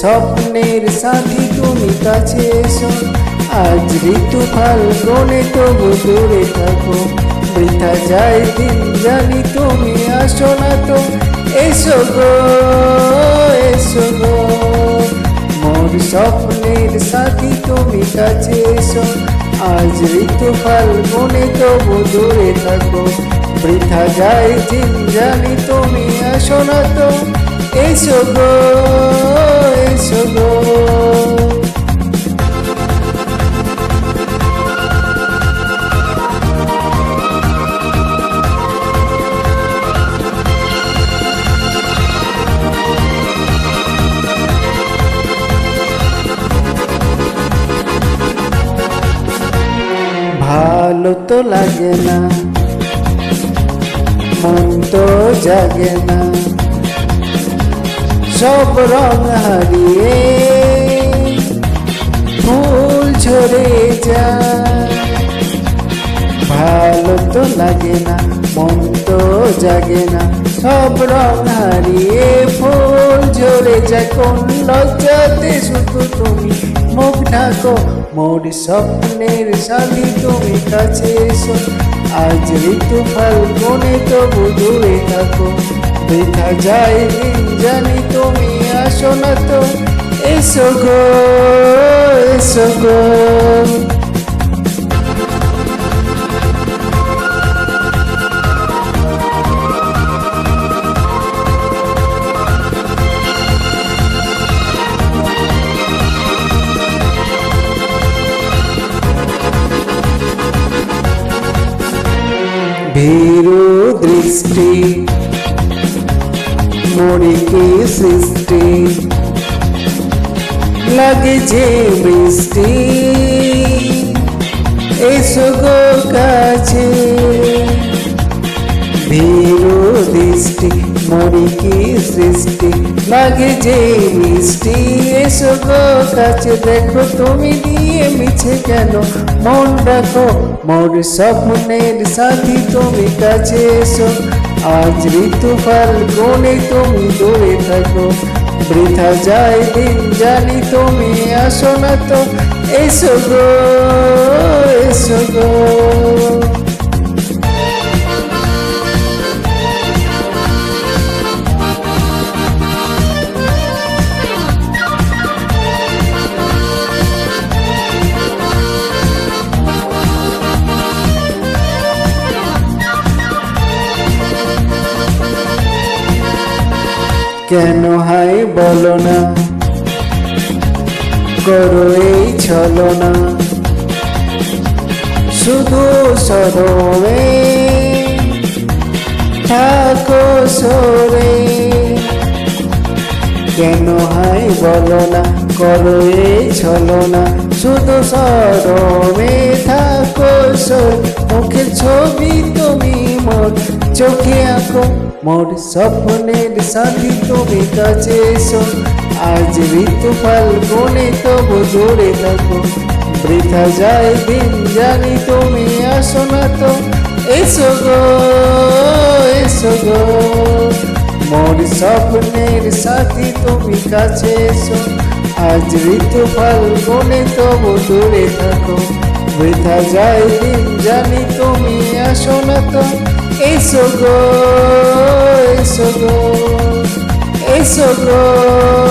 স্বপ্নের সাথী তুমি কাছে এসো। আজ ঋতু ফাল্গুনে তবু দূরে থাকো। বৃথা যায় দিন, জানি তুমি আসো না তো। এসো গো এসো গো। মোর স্বপ্নের সাথী তুমি কাছে এসো। আজ ঋতু ফাল্গুনে তবু দূরে থাকো। বৃথা যায় দিন, জানি তুমি আসো না তো। এসো গো ভালো তো লাগে না মন তো জাগে না। সব রং হারিয়ে ফুল ঝরে যায়। ভালো তো লাগে না, মন তো জাগে না, সব রং হারিয়ে ফুল ঝরে যায়। কোন লজ্জাতে শুধু তুমি মুখ ঢাকো, মোর স্বপ্নের শালি তুমি কাছে এসো। আজ ঋতু ফাল্গুনে তবু দূরে থাকো বৃথা দিন জানি তুমি আসো না তো। এসো গো এসো গো। ভীরু দৃষ্টি মরিকে সৃষ্টি? লাগে যে বৃষ্টি। এসো গো কাছে। ভীরু দৃষ্টি মরিকে সৃষ্টি? লাগে যে মিষ্টি। এসো গো কাছে, দেখো তুমি দিয়ে মিছে কেন? মন রাখো, মোর স্বপ্নের সাথী তুমি কাছে এসো। আজ ঋতু ফাল্গুনে তুমি দূরে থাকো। বৃথা যায় দিন জানি তুমি আসো না তো, এসো গো। কেন হাই বলো না? করো এই ছলো না শুধু সরবে থাকো সরে। কেন হাই বলো না? করো এই ছলো না শুধু সরবে থাকো সর। মুখের ছবি চোখে আঁকো, মোর স্বপ্নের সাথী তুমি কাছে এসো। আজ ঋতু ফাল্গুনে তবু জোরে থাকো। বৃথা যায় দিন, জানি তুমি আসো না তো। এসো গো এসো গো। মোর স্বপ্নের সাথী তুমি কাছে এসো। আজ ঋতু ফাল্গুনে তবু দূরে থাকো। বৃথা যায় দিন, জানি তুমি আসো না তো। এসো গো এসো গো এসো গো